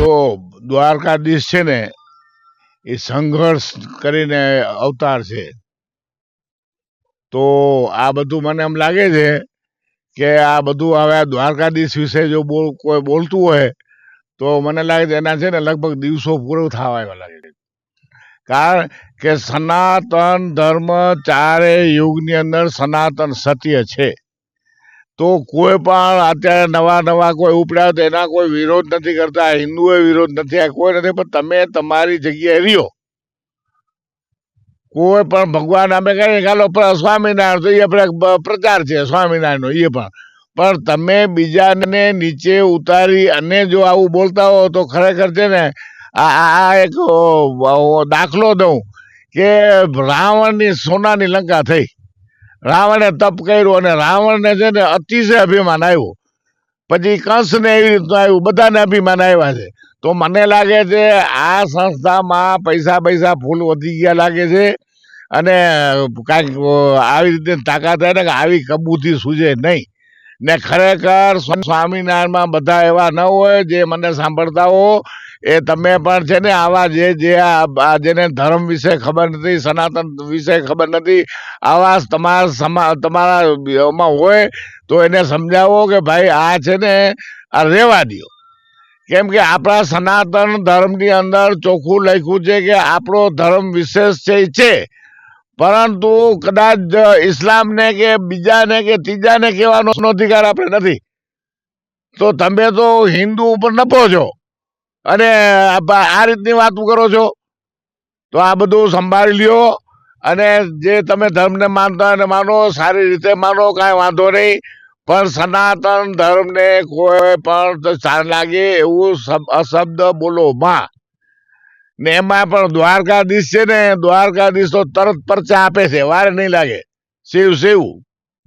જો દ્વારકાધીશ છે ને, એ સંઘર્ષ કરીને અવતાર છે. તો આ બધું મને એમ લાગે છે કે આ બધું હવે દ્વારકાધીશ વિશે જો બોલ, કોઈ બોલતું હોય, તો મને લાગે છે એના છે ને લગભગ દિવસો પૂરો થવા એવા લાગે છે. કારણ કે સનાતન ધર્મ ચારે યુગની અંદર સનાતન સત્ય છે. તો કોઈ પણ અત્યારે નવા નવા કોઈ ઉપડ્યા તો એના કોઈ વિરોધ નથી કરતા. હિન્દુએ વિરોધ નથી, આ કોઈ નથી. પણ તમે તમારી જગ્યાએ રહ્યો. કોઈ પણ ભગવાન અમે કહીએ ચાલો સ્વામિનારાયણ તો એ આપણે પ્રચાર છે, સ્વામિનારાયણનો, એ પણ. પણ તમે બીજાને નીચે ઉતારી અને જો આવું બોલતા હો તો ખરેખર છે ને, આ એક દાખલો દઉં કે રાવણની સોનાની લંકા થઈ. રાવણે તપ કર્યું અને રાવણને છે ને અતિશય અભિમાન આવ્યું. પછી કંસને એવી રીતનું આવ્યું, બધાને અભિમાન આવ્યા છે. તો મને લાગે છે આ સંસ્થામાં પૈસા પૈસા ફૂલ વધી ગયા લાગે છે. અને કાંઈક આવી રીતે તાકાત થાય કે આવી કબૂતી સૂજે નહીં. ને ખરેખર સ્વામિનારાયણમાં બધા એવા ન હોય જે મને સાંભળતા હો, એ તમે પણ છે ને આવા જે જે આ જેને ધર્મ વિશે ખબર નથી, સનાતન વિશે ખબર નથી, આવા તમારા સમા તમારામાં હોય, તો એને સમજાવો કે ભાઈ આ છે ને આ રહેવા દ્યો કેમ કે આપણા સનાતન ધર્મની અંદર ચોખ્ખું લખ્યું છે કે આપણો ધર્મ વિશેષ છે છે. પરંતુ કદાચ ઇસ્લામને કે બીજાને કે ત્રીજાને કહેવાનો અધિકાર આપણે નથી. તો તમે તો હિન્દુ ઉપર નપો છો. અને આ રીતની વાતો કરો છો. તો આ બધું સંભાળી લ્યો. અને જે તમે ધર્મને માનતા અને માનો, સારી રીતે માનો, કાંઈ વાંધો નહીં. પણ સનાતન ધર્મને કોઈ પણ સાર લાગે એવું શબ્દ બોલો. માં ને એમાં પણ દ્વારકાધીશ છે ને દ્વારકાધીશ તો તરત પરચા આપે છે, વાર નહીં લાગે. શિવ શિવ.